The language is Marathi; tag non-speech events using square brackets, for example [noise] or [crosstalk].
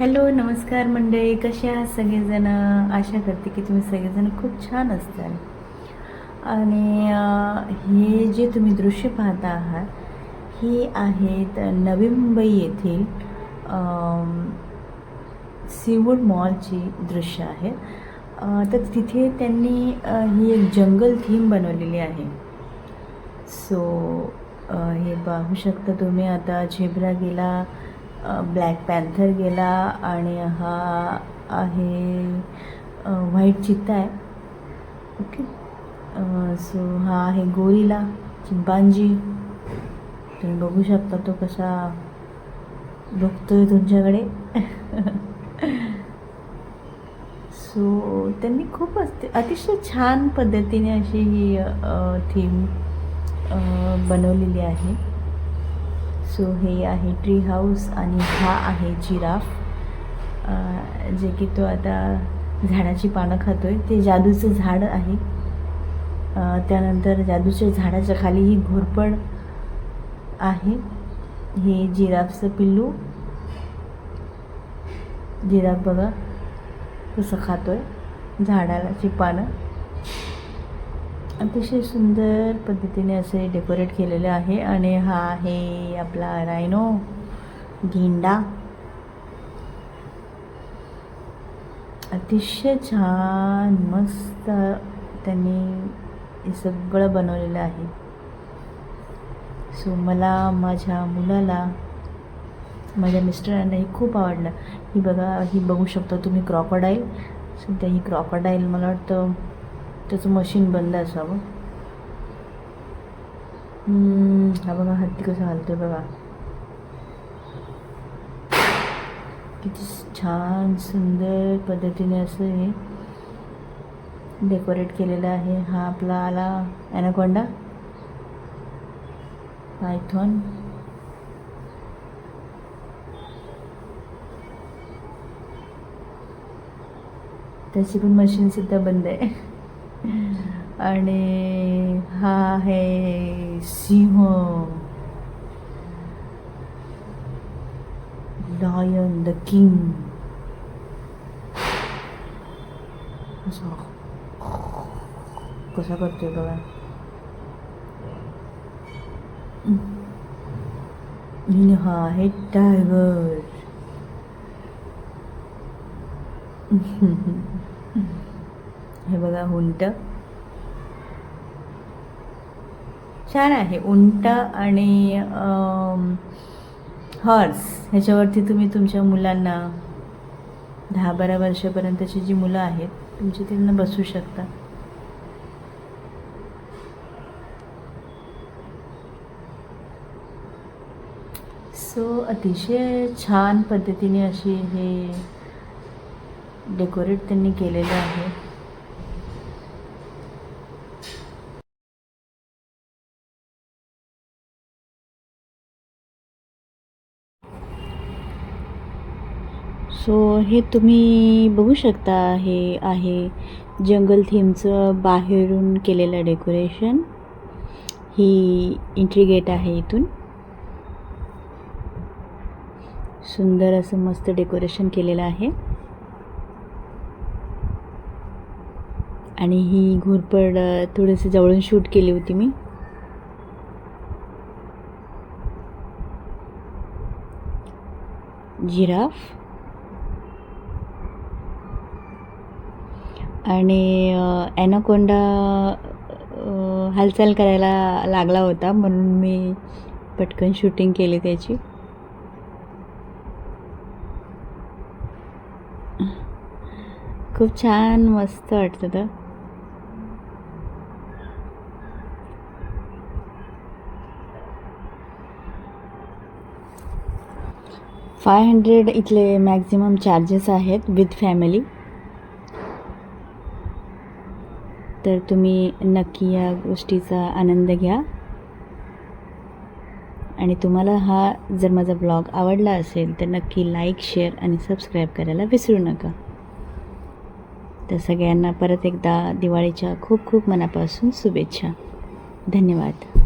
हॅलो नमस्कार मंडळी कसे आहात सगळेजण? आशा करते की तुम्ही सगळेजण खूप छान असताल. आणि हे जे तुम्ही दृश्य पाहता आहात ही आहेत नवी मुंबई येथील सीवूड मॉलची दृश्य आहे. तर तिथे त्यांनी ही एक जंगल थीम बनवलेली आहे. सो हे पाहू शकता तुम्ही आता झेब्रा गेला ब्लॅक पॅन्थर गेला आणि हा आहे व्हाईट चित्ता आहे. ओके सो हा आहे गोरिला चिंपांजी. तुम्ही बघू शकता तो कसा बघतोय तुमच्याकडे. [laughs] सो त्यांनी खूप असते अतिशय छान पद्धतीने अशी ही थीम बनवलेली आहे. सो हे आहे ट्री हाऊस आणि हा आहे जिराफ. जे की तो आता झाडाची पानं खातो आहे ते जादूचं झाड आहे. त्यानंतर जादूच्या झाडाच्या खाली ही घोरपड आहे. हे जिराफचं पिल्लू. जिराफ बघा कसं आहे झाडालाची पानं. अतिशय सुंदर पद्धतीने असे डेकोरेट केलेले आहे आणि हा आहे आपला रायनो गेंडा अतिशय छान मस्त त्यांनी हे सगळं बनवलेलं आहे. सो मला माझ्या मुलाला माझ्या मिस्टरांना हे खूप आवडलं. ही बघा ही बघू शकता तुम्ही क्रॉकोडाईल सध्या ही क्रॉकोडाईल मला वाटतं त्याचं मशीन बंद असावं. हा बघा हत्ती कसं हलतोय बघा. किती छान सुंदर पद्धतीने असं हे डेकोरेट केलेलं आहे. हा आपला आला ॲनाकोंडा पायथॉन त्याची पण मशीन सुद्धा बंद आहे. आणि हा आहे सिंह. लायन द किंग कसा कसा करतोय बघा. हा आहे टायगर हे बघा उंट. छान आहे. उंट आणि हॉर्स ह्याच्यावरती तुम्ही तुमच्या मुलांना दहा बारा वर्षापर्यंतची जी मुलं आहेत तुमची त्यांना बसू शकता. सो अतिशय छान पद्धतीने अशी हे डेकोरेट त्यांनी केलेलं आहे. सो हे तुम्ही बघू शकता हे आहे जंगल थीमचं बाहेरून केलेलं डेकोरेशन. ही एंट्री गेट आहे इथून. सुंदर असं मस्त डेकोरेशन केलेलं आहे. आणि ही घोरपड थोडंसं जवळून शूट केली होती मी. जिराफ. आणि ॲनाकोंडा हालचाल करायला लागला होता म्हणून मी पटकन शूटिंग केली त्याची. खूप छान मस्त वाटतं तर फाय हंड्रेड इथले मॅक्झिमम चार्जेस आहेत विथ फॅमिली. तर तुम्ही नक्की या गोष्टीचा आनंद घ्या. आणि तुम्हाला हा जर माझा ब्लॉग आवडला असेल तर नक्की लाईक शेअर आणि सबस्क्राईब करायला विसरू नका. तर सगळ्यांना परत एकदा दिवाळीच्या खूप खूप मनापासून शुभेच्छा. धन्यवाद.